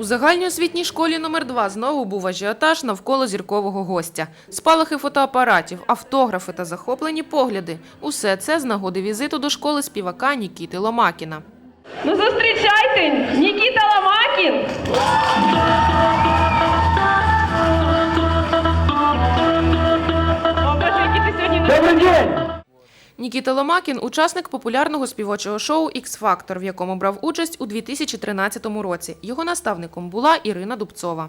У загальноосвітній школі номер 2 знову був ажіотаж навколо зіркового гостя. Спалахи фотоапаратів, автографи та захоплені погляди. Усе це з нагоди візиту до школи співака Нікіти Ломакіна. Ну зустрічайте, Нікіта Ламакін. О, бачу, який ти сьогодні не Нікіта Ломакін – учасник популярного співочого шоу «Ікс-фактор», в якому брав участь у 2013 році. Його наставником була Ірина Дубцова.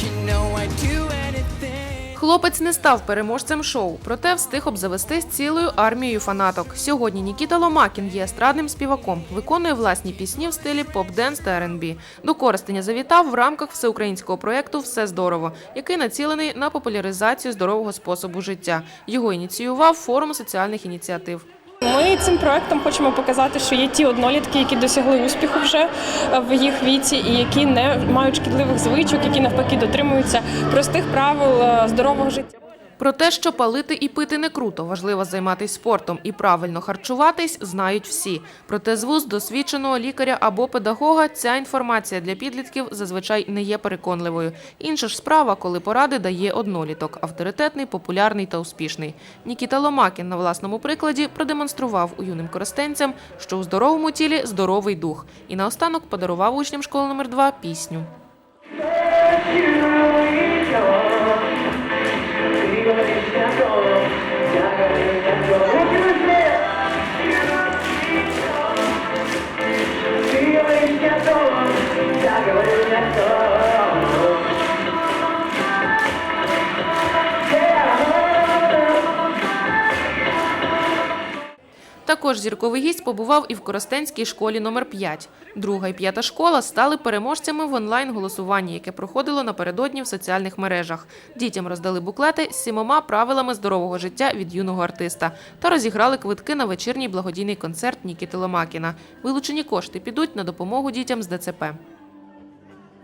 You know I do. Хлопець не став переможцем шоу, проте встиг обзавестись цілою армією фанаток. Сьогодні Нікіта Ломакін є естрадним співаком, виконує власні пісні в стилі поп-денс та R&B. До користення завітав в рамках всеукраїнського проєкту Все здорово, який націлений на популяризацію здорового способу життя. Його ініціював форум соціальних ініціатив. Ми цим проектом хочемо показати, що є ті однолітки, які досягли успіху вже е, в їх віці, і які не мають шкідливих звичок, які навпаки дотримуються простих правил е, здорового життя. Про те, що палити і пити не круто, важливо займатися спортом і правильно харчуватись, знають всі. Проте з вуз досвідченого лікаря або педагога ця інформація для підлітків зазвичай не є переконливою. Інша ж справа, коли поради дає одноліток – авторитетний, популярний та успішний. Нікіта Ломакін на власному прикладі продемонстрував у юним користенцям, що у здоровому тілі здоровий дух. І наостанок подарував учням школи номер 2 пісню. Також зірковий гість побував і в Коростенській школі номер 5. Друга і п'ята школа стали переможцями в онлайн-голосуванні, яке проходило напередодні в соціальних мережах. Дітям роздали буклети з сімома правилами здорового життя від юного артиста та розіграли квитки на вечірній благодійний концерт Нікіти Ломакіна. Вилучені кошти підуть на допомогу дітям з ДЦП.